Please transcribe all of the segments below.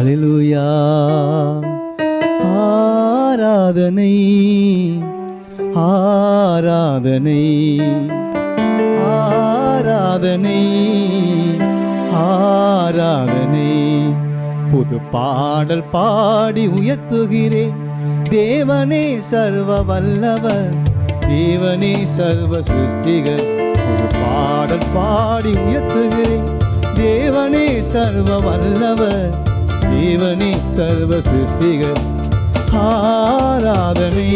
ஹalleluya. ஆராதனை ஆராதனை ஆராதனை ஆராதனை. புது பாடல் பாடி உயர்த்துகிறேன். தேவனே சர்வ வல்லவர் தேவனே சர்வ சிருஷ்டிகர் புது பாடல் பாடி உயர்த்துகிறேன். தேவனே சர்வ வல்லவர் தேவனே சர்வ சிருஷ்டிகள் ஆராதனை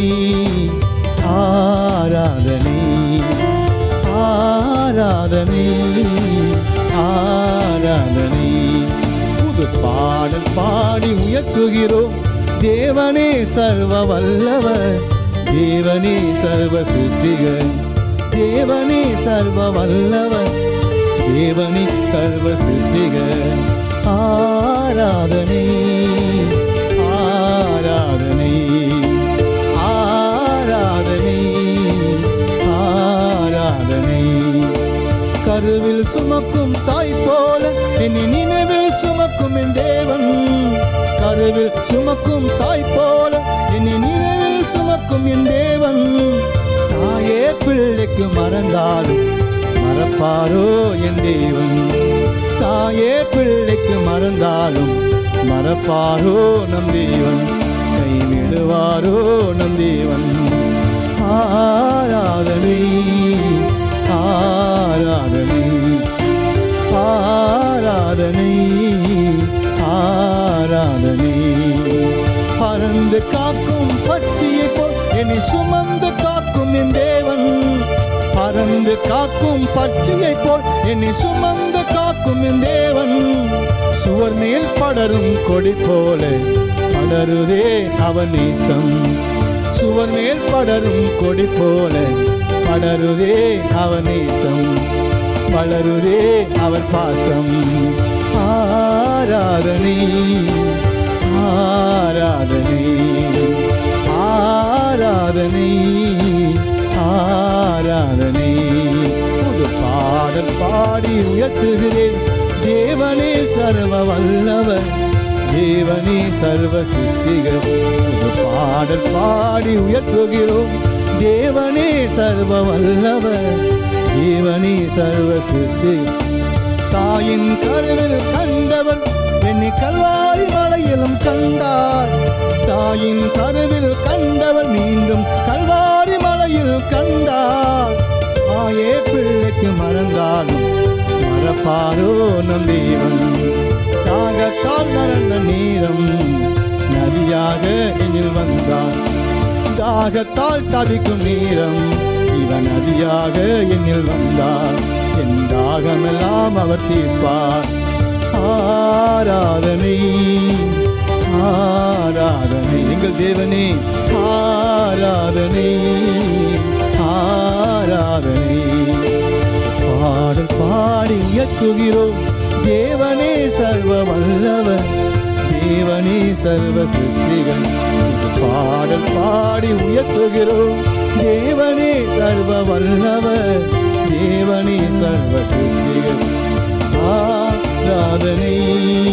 ஆராதனை ஆராதனை ஆராதனை. புது பாடல் பாடி உயர்த்துகிறோம். தேவனே சர்வ வல்லவர். தேவனே சர்வ சிருஷ்டிகள் தேவனே சர்வ வல்லவர். தேவனே சர்வ சிருஷ்டிகள் ஆராதனை ஆராதனை ஆராதனை ஆராதனை. கருவில் சுமக்கும் தாய் போல என்னை நினைவில் சுமக்கும் என் தேவன். கருவில் சுமக்கும் தாய் போல என்னை நினைவில் சுமக்கும் என் தேவன். தாயே பிள்ளைக்கு மறந்தாலும் மறப்பாரோ என் தேவன். தாயே பிள்ளைக்கு மறந்தாலும் மறப்பாரோ நம் தேவன் கைவிடுவாரோ நம் தேவன் ஆராதனை ஆராதனை ஆராதனை ஆராதனை. பறந்து காக்கும் பட்டியை போல் என்னை சுமந்து காக்கும் என் தேவன். பறந்து காக்கும் பட்சியை போல் என்னை சுமந்து காக்கும் என் தேவன். சுவர் மேல் படரும் கொடி போல படருதே அவன் நேசம். சுவர் மேல் படரும் கொடி போல படருதே அவன் நேசம். வளருதே அவர் பாசம். ஆராதனை. பாடி உயர்த்துகிறேன். தேவனே சர்வ வல்லவர் தேவனே சர்வ சிருஷ்டிகர் பாடல் பாடி உயர்த்துகிறோம். தேவனே சர்வ வல்லவர் தேவனே சர்வ சிருஷ்டிகர் தாயின் கருவில் கண்டவர் என்னை கல்வாரி மலையிலும் கண்டார். தாயின் கருவில் கண்டவர் மீண்டும் கல்வாரி பாரோ நம் தெய்வம் தாகத்தால் நடந்த நேரம் நதியாக எனில் வந்தார். தாகத்தால் தவிக்கும் நேரம் இவன் நதியாக என்னில் வந்தார். என் தாகமெல்லாம் அவர் தீர்ப்பார். ஆராதனை ஆராதனை. எங்கள் தேவனே பாடி தேவனே சர்வ வல்லவர் தேவனே சர்வ சிருஷ்டிகள். பாடல் பாடி உயர்த்துகிறோம். தேவனே சர்வ வல்லவர் தேவனே சர்வ சிருஷ்டிகள். ஆராதனை.